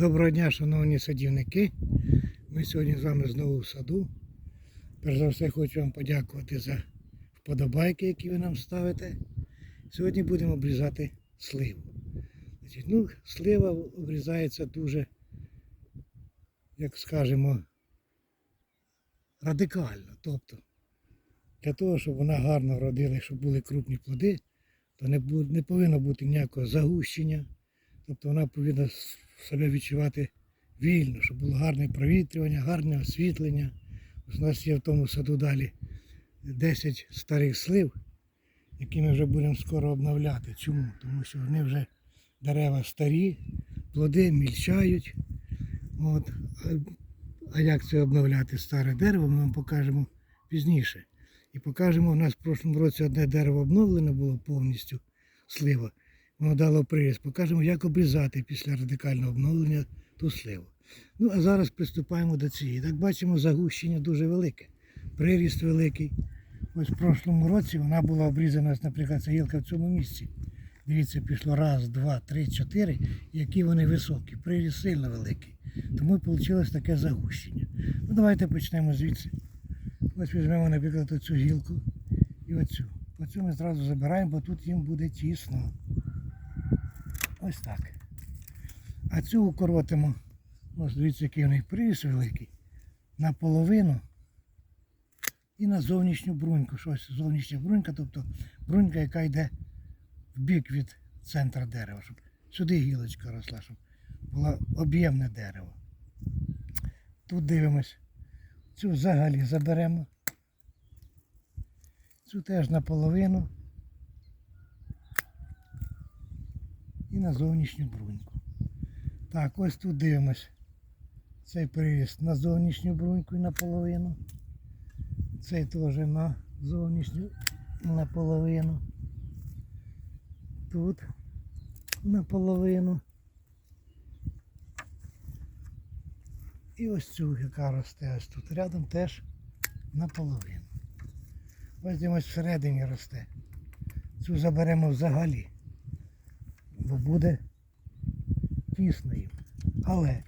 Доброго дня, шановні садівники. Ми сьогодні з вами знову в саду. Перш за все хочу вам подякувати за вподобайки, які ви нам ставите. Сьогодні будемо обрізати сливу. Значить, ну, слива обрізається дуже, як скажемо, радикально. Тобто, для того, щоб вона гарно родила, щоб були крупні плоди, то не повинно бути ніякого загущення. Тобто вона повинна себе відчувати вільно, щоб було гарне провітрювання, гарне освітлення. У нас є в тому саду далі 10 старих слив, які ми вже будемо скоро обновляти. Чому? Тому що вони вже дерева старі, плоди мільчають. От. А- як це обновляти старе дерево, ми вам покажемо пізніше. І покажемо, у нас в прошлому році одне дерево обновлене було повністю слива. Дало приріст. Покажемо, як обрізати після радикального обновлення ту сливу. Ну, а зараз приступаємо до цієї. Так бачимо, загущення дуже велике, приріст великий. Ось в прошлому році вона була обрізана, наприклад, ця гілка в цьому місці. Дивіться, пішло раз, два, три, чотири, які вони високі. Приріст сильно великий. Тому вийшло таке загущення. Ну, давайте почнемо звідси. Ось візьмемо, наприклад, оцю гілку і оцю. Оцю ми зразу забираємо, бо тут їм буде тісно. Ось так. А цю укоротимо. Ось дивіться, який у них приріс великий. Наполовину. І на зовнішню бруньку. Щось зовнішня брунька, тобто брунька, яка йде в бік від центра дерева, щоб сюди гілочка росла, щоб було об'ємне дерево. Тут дивимось. Цю взагалі заберемо. Цю теж наполовину. На зовнішню бруньку. Так, ось тут дивимось. Цей приріст на зовнішню бруньку і наполовину. Цей теж на зовнішню наполовину. Тут наполовину. І ось цю, яка росте ось тут рядом теж наполовину. Ось дивимось всередині росте. Цю заберемо взагалі бо буде тісно їм. Але,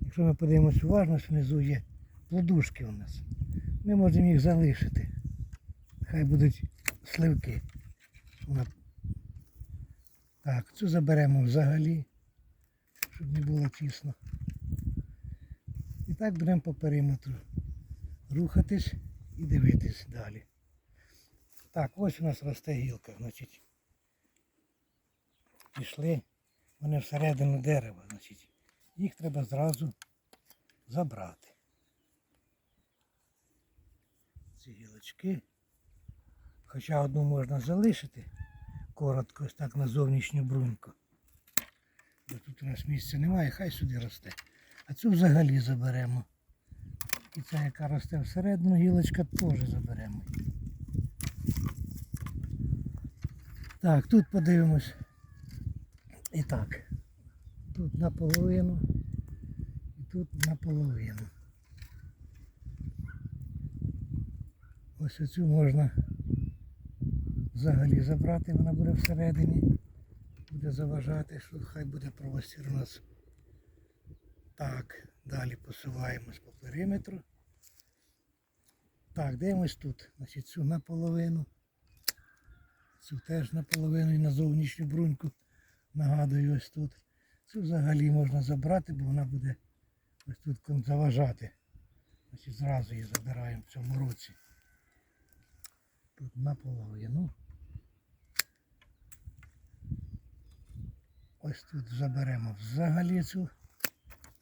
якщо ми подивимось уважно, що внизу є плодушки у нас, ми можемо їх залишити. Хай будуть сливки. Так, цю заберемо взагалі, щоб не було тісно. І так будемо по периметру рухатись і дивитись далі. Так, ось у нас росте гілка, значить пішли вони всередину дерева, значить, їх треба зразу забрати. Ці гілочки. Хоча одну можна залишити коротко, ось так на зовнішню бруньку. Бо тут у нас місця немає, хай сюди росте. А цю взагалі заберемо. І ця, яка росте всередину, гілочка теж заберемо. Так, тут подивимось. І так, тут наполовину і тут наполовину. Ось оцю можна взагалі забрати, вона буде всередині, буде заважати, що хай буде простір у нас. Так, далі посуваємось по периметру. Так, дивимось тут. Значить, цю наполовину. Цю теж наполовину і на зовнішню бруньку. Нагадую, ось тут. Цю взагалі можна забрати, бо вона буде ось тут заважати. Значить, зразу її забираємо в цьому році. Тут наполовину. Ось тут заберемо взагалі цю,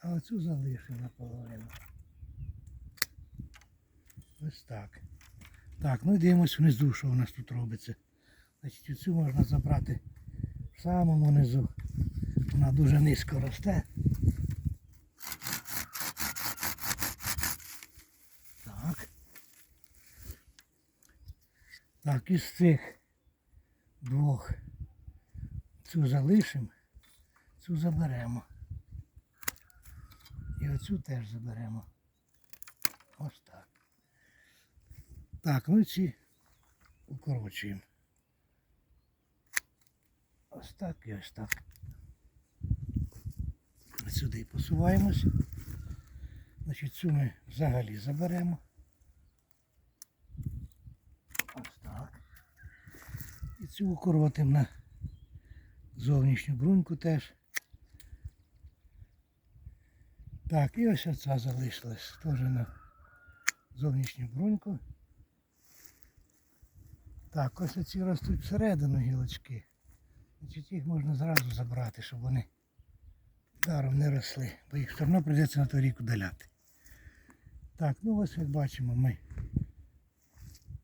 а оцю залишимо наполовину. Ось так. Так, ну і дивимось внизу, що у нас тут робиться. Значить, оцю можна забрати самому низу. Вона дуже низько росте. Так. Так, із цих двох цю залишимо, цю заберемо. І оцю теж заберемо. Ось так. Так, ну ці укорочуємо. Ось так і ось так. сюди посуваємось. Значить, цю ми взагалі заберемо. Ось так. І цю укоротимо на зовнішню бруньку теж. Так, і ось оця залишилась теж на зовнішню бруньку. Так, ось оці ростуть всередину гілочки. Значить, їх можна зразу забрати, щоб вони даром не росли, бо їх все одно прийдеться на той рік удаляти. Так, ну ось як бачимо, ми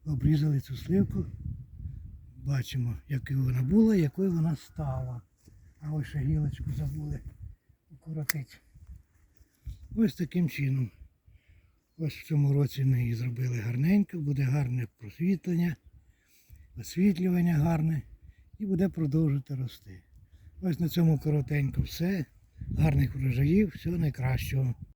обрізали цю сливку. Бачимо, якою вона була, якою вона стала. А ось ще гілочку забули укоротити. Ось таким чином. Ось в цьому році ми її зробили гарненько, буде гарне просвітлення, освітлювання гарне і буде продовжувати рости. Ось на цьому коротенько все. Гарних врожаїв, всього найкращого.